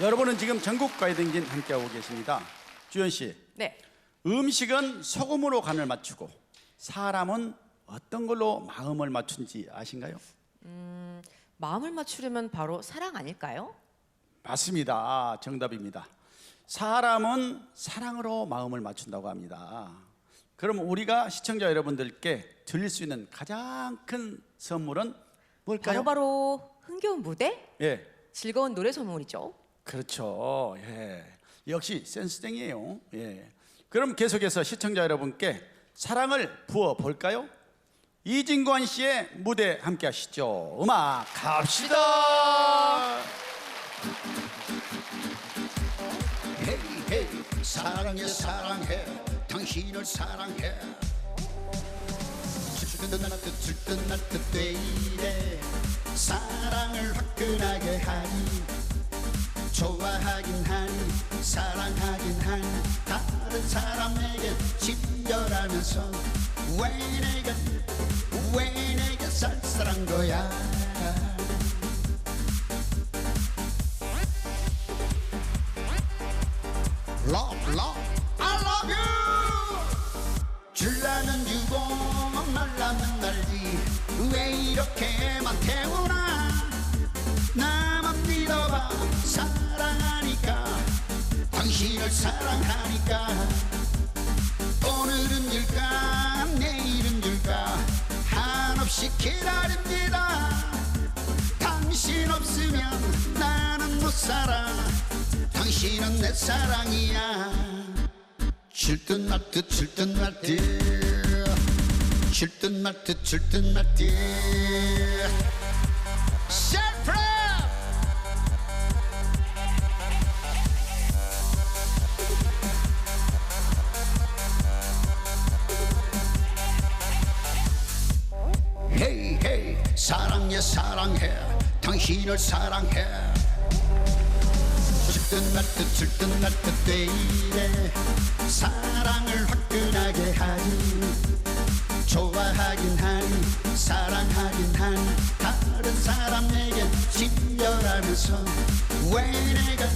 여러분은 지금 전국 가요등진 함께하고 계십니다. 주현 씨, 네. 음식은 소금으로 간을 맞추고 사람은 어떤 걸로 마음을 맞춘지 아신가요? 마음을 맞추려면 바로 사랑 아닐까요? 맞습니다. 정답입니다. 사람은 사랑으로 마음을 맞춘다고 합니다. 그럼 우리가 시청자 여러분들께 드릴 수 있는 가장 큰 선물은 뭘까요? 바로 바로 흥겨운 무대, 예, 즐거운 노래 선물이죠. 그렇죠. 예, 역시 센스쟁이에요. 예, 그럼 계속해서 시청자 여러분께 사랑을 부어 볼까요? 이진관 씨의 무대 함께 하시죠. 음악 갑시다. 헤이 헤이 사랑해 사랑해 당신을 사랑해 질든 날듯 질든 날듯 왜 이래 사랑을 화 왜 내가 왜 내가 쌀쌀한 거야? love, love, I love you. 줄라는 주고 말라는 날지. 왜 이렇게만 태우나? 나만 믿어봐. 사랑하니까. 당신을 사랑하니까. 오늘은 줄까 줄까 한없이 기다립니다. 당신 없으면 나는 못 살아. 당신은 내 사랑이야. 질듯 말듯 질듯 말듯. 질듯 말듯 질듯 말듯 사랑해 사랑해. 당신을 사랑해. 질듯 말듯 질듯 왜 이래 사랑을 화끈하게 하니. 좋아하긴 하니 사랑하긴 하니. 다른 사람에게 친절하면서 왜 내가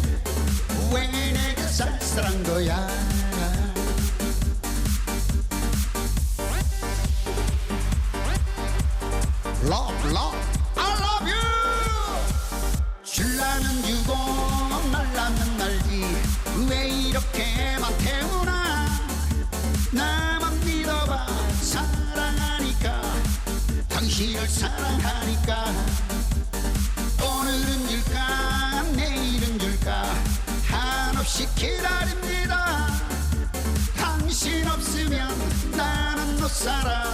love, love, I love you. 줄라는 주고 말라는 말지. 왜 이렇게만 태우나? 나만 믿어봐. 사랑하니까. 당신을 사랑하니까. 오늘은 줄까? 내일은 줄까? 한없이 기다립니다. 당신 없으면 나는 못 살아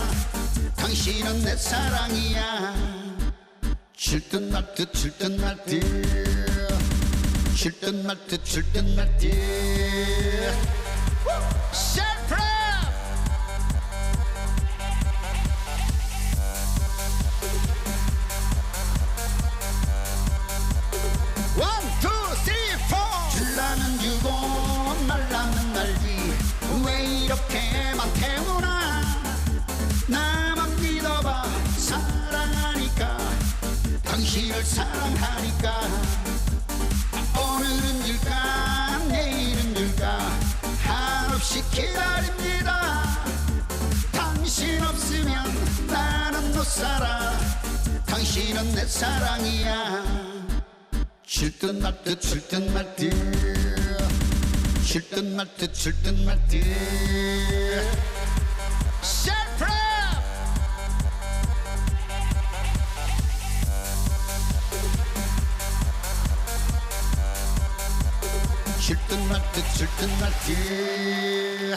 당신은 내 사랑이야. 질듯 말듯 질듯 말듯. 질듯 말듯 질듯 말듯 당신을 사랑하니까. 오늘은 줄까 내일은 줄까. 한없이 기다립니다. 당신 없으면 나는 못 살아. 당신은 내 사랑이야. 질듯 말듯 질듯 말듯. 질듯 말듯 질듯 말듯 질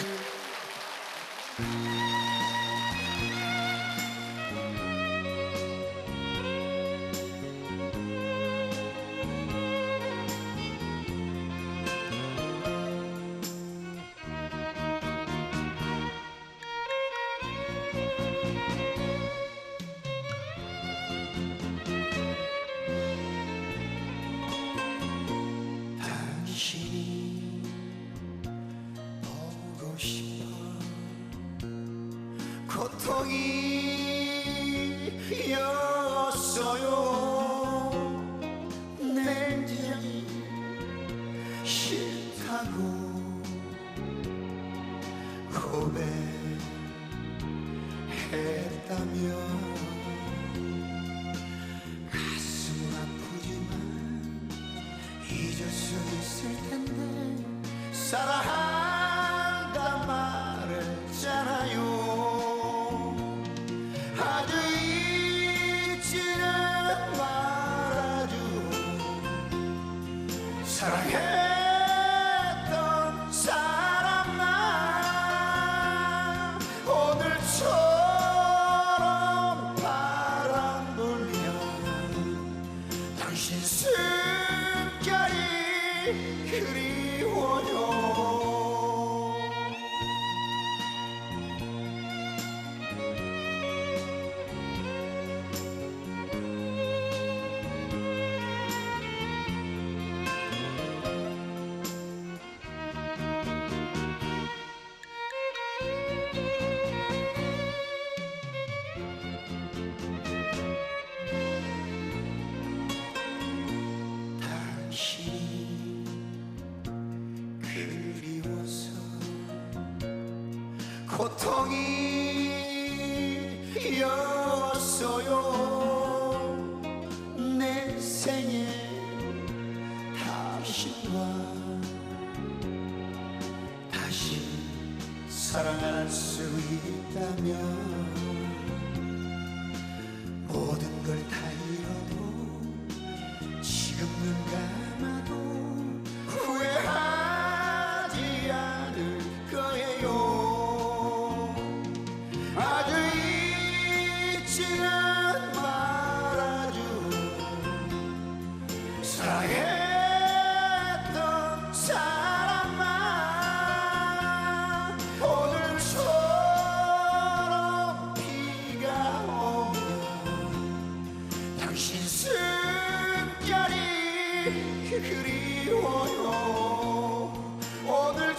싶어 고통이었어요. 냉정이 싫다고 고백했다면 고통이었어요. 내 생에 다시와. 다시 사랑할 수 있다면 모든 걸다 그리워요. 오늘